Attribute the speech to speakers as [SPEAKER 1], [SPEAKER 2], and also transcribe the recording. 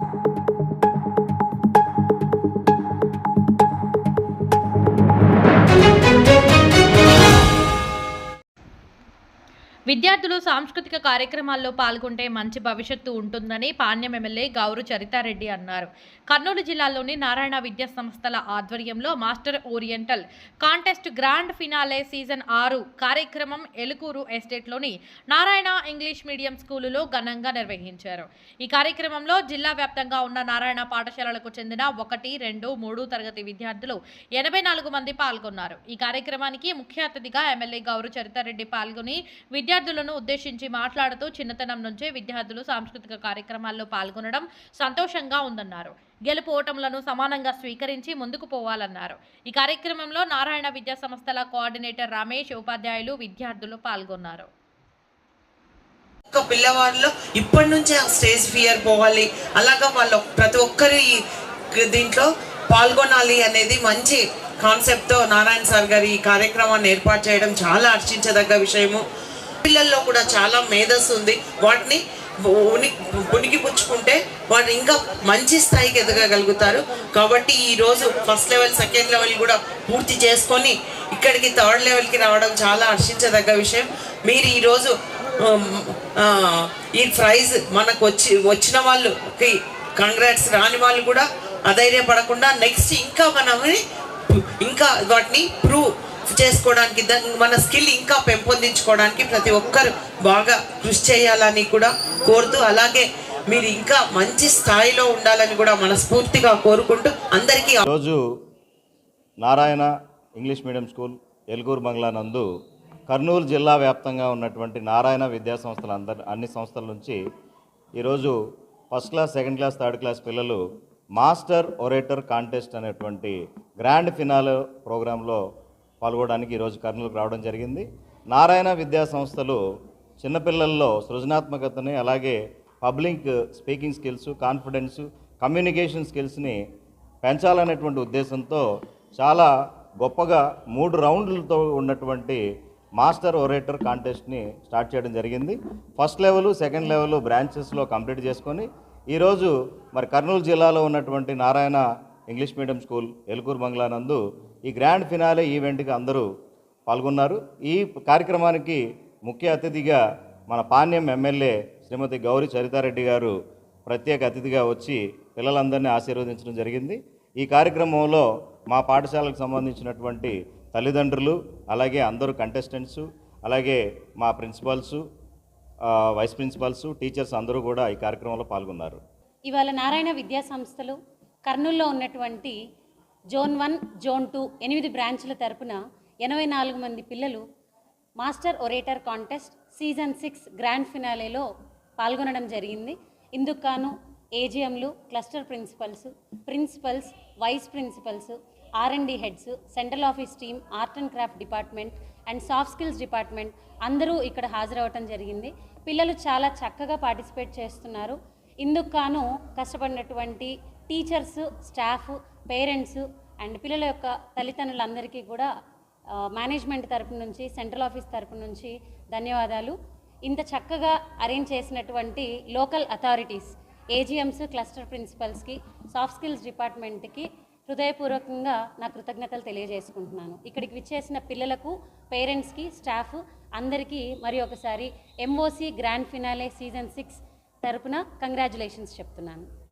[SPEAKER 1] you విద్యార్థులు సాంస్కృతిక కార్యక్రమాల్లో పాల్గొంటే మంచి భవిష్యత్తు ఉంటుందని పాణ్యం ఎమ్మెల్యే గౌరు చరితారెడ్డి అన్నారు. కర్నూలు జిల్లాలోని నారాయణ విద్యా సంస్థల ఆధ్వర్యంలో master oriental contest grand finale season ఆరు కార్యక్రమం ఎలుకూరు ఎస్టేట్లోని నారాయణ ఇంగ్లీష్ మీడియం స్కూలులో ఘనంగా నిర్వహించారు. ఈ కార్యక్రమంలో జిల్లా వ్యాప్తంగా ఉన్న నారాయణ పాఠశాలలకు చెందిన ఒకటి రెండు మూడు తరగతి విద్యార్థులు ఎనభై నాలుగు మంది పాల్గొన్నారు. ఈ కార్యక్రమానికి ముఖ్య అతిథిగా ఎమ్మెల్యే గౌరు చరితారెడ్డి పాల్గొని విద్యా విద్యార్థులను ఉద్దేశించి మాట్లాడుతూ చిన్నతనం నుంచే విద్యార్థులు సాంస్కృతిక కార్యక్రమాల్లో పాల్గొనడం సంతోషంగా ఉందన్నారు. గెలుపు ఓటములను సమానంగా స్వీకరించి ముందుకు పోవాలన్నారు. ఈ కార్యక్రమంలో నారాయణ విద్యా సంస్థల కోఆర్డినేటర్ రమేష్ ఉపాధ్యాయులు విద్యార్థులు పాల్గొన్నారు.
[SPEAKER 2] ఒక్క ఇప్పటి నుంచే ఆ స్టేజ్ ఫియర్ పోవాలి. అలాగా వాళ్ళు ప్రతి ఒక్కరి ఈ దీంట్లో పాల్గొనాలి అనేది మంచి కాన్సెప్ట్తో నారాయణ సార్ గారి ఈ కార్యక్రమాన్ని ఏర్పాటు చేయడం చాలా హర్షించదగ్గ విషయము. పిల్లల్లో కూడా చాలా మేధస్సు ఉంది. వాటిని ఉని పుచ్చుకుంటే వాడు ఇంకా మంచి స్థాయికి ఎదగగలుగుతారు. కాబట్టి ఈ రోజు ఫస్ట్ లెవెల్ సెకండ్ లెవెల్ కూడా పూర్తి చేసుకొని ఇక్కడికి థర్డ్ లెవెల్కి రావడం చాలా హర్షించదగ్గ విషయం. మీరు ఈరోజు ఈ ప్రైజ్ మనకు వచ్చి వచ్చిన వాళ్ళకి కంగ్రాట్స్ రాని వాళ్ళు కూడా అధైర్యపడకుండా నెక్స్ట్ ఇంకా మనని ఇంకా వాటిని ప్రూవ్ చేసుకోవడానికి మన స్కిల్ ఇంకా పెంపొందించుకోవడానికి ప్రతి ఒక్కరు బాగా కృషి చేయాలని కూడా కోరుతూ అలాగే మీరు ఇంకా మంచి స్థాయిలో ఉండాలని కూడా మనస్ఫూర్తిగా కోరుకుంటూ అందరికీ
[SPEAKER 3] ఈరోజు Narayana English medium school Elugur Bangla నందు కర్నూలు జిల్లా వ్యాప్తంగా ఉన్నటువంటి నారాయణ విద్యా సంస్థల అందరి అన్ని సంస్థల నుంచి ఈరోజు first class second class third class పిల్లలు మాస్టర్ ఒరేటర్ కాంటెస్ట్ అనేటువంటి గ్రాండ్ ఫినాల్ ప్రోగ్రాంలో పాల్గొనడానికి ఈరోజు కర్నూలుకు రావడం జరిగింది. నారాయణ విద్యా సంస్థలు చిన్నపిల్లల్లో సృజనాత్మకతని అలాగే public speaking skills confidence communication స్కిల్స్ని పెంచాలనేటువంటి ఉద్దేశంతో చాలా గొప్పగా మూడు రౌండ్లతో ఉన్నటువంటి మాస్టర్ ఒరేటర్ కాంటెస్ట్ని స్టార్ట్ చేయడం జరిగింది. ఫస్ట్ లెవెల్ సెకండ్ లెవెల్ బ్రాంచెస్లో కంప్లీట్ చేసుకొని ఈరోజు మరి కర్నూలు జిల్లాలో ఉన్నటువంటి Narayana English medium school Elukuru Bangla నందు ఈ గ్రాండ్ ఫినాలే ఈవెంట్కి అందరూ పాల్గొన్నారు. ఈ కార్యక్రమానికి ముఖ్య అతిథిగా మన పాణ్యం ఎమ్మెల్యే శ్రీమతి గౌరి చరితారెడ్డి గారు ప్రత్యేక అతిథిగా వచ్చి పిల్లలందరినీ ఆశీర్వదించడం జరిగింది. ఈ కార్యక్రమంలో మా పాఠశాలకు సంబంధించినటువంటి తల్లిదండ్రులు అలాగే అందరూ కంటెస్టెంట్స్ అలాగే మా ప్రిన్సిపాల్స్ వైస్ ప్రిన్సిపాల్స్ టీచర్స్ అందరూ కూడా ఈ కార్యక్రమంలో పాల్గొన్నారు.
[SPEAKER 4] ఇవాళ నారాయణ విద్యా సంస్థలు కర్నూలులో ఉన్నటువంటి జోన్ వన్ జోన్ టూ ఎనిమిది బ్రాంచ్ల తరపున ఎనభై నాలుగు మంది పిల్లలు master orator contest season six grand ఫినాలేలో పాల్గొనడం జరిగింది. ఇందుకు గాను ఏజిఎంలు cluster principals principals vice principals RMD heads central office team art and craft department and soft skills department అందరూ ఇక్కడ హాజరవటం జరిగింది. పిల్లలు చాలా చక్కగా పార్టిసిపేట్ చేస్తున్నారు. ఇందుకు గాను కష్టపడినటువంటి టీచర్స్ స్టాఫ్ పేరెంట్స్ అండ్ పిల్లల యొక్క తల్లిదండ్రులందరికీ కూడా మేనేజ్మెంట్ తరపు నుంచి సెంట్రల్ ఆఫీస్ తరపు నుంచి ధన్యవాదాలు. ఇంత చక్కగా అరేంజ్ చేసినటువంటి లోకల్ అథారిటీస్ ఏజిఎంస్ క్లస్టర్ ప్రిన్సిపల్స్కి సాఫ్ట్ స్కిల్స్ డిపార్ట్మెంట్కి హృదయపూర్వకంగా నా కృతజ్ఞతలు తెలియజేసుకుంటున్నాను. ఇక్కడికి విచ్చేసిన పిల్లలకు పేరెంట్స్కి స్టాఫ్ అందరికీ మరి ఒకసారి MOC grand finale season six తరపున కంగ్రాచులేషన్స్ చెప్తున్నాను.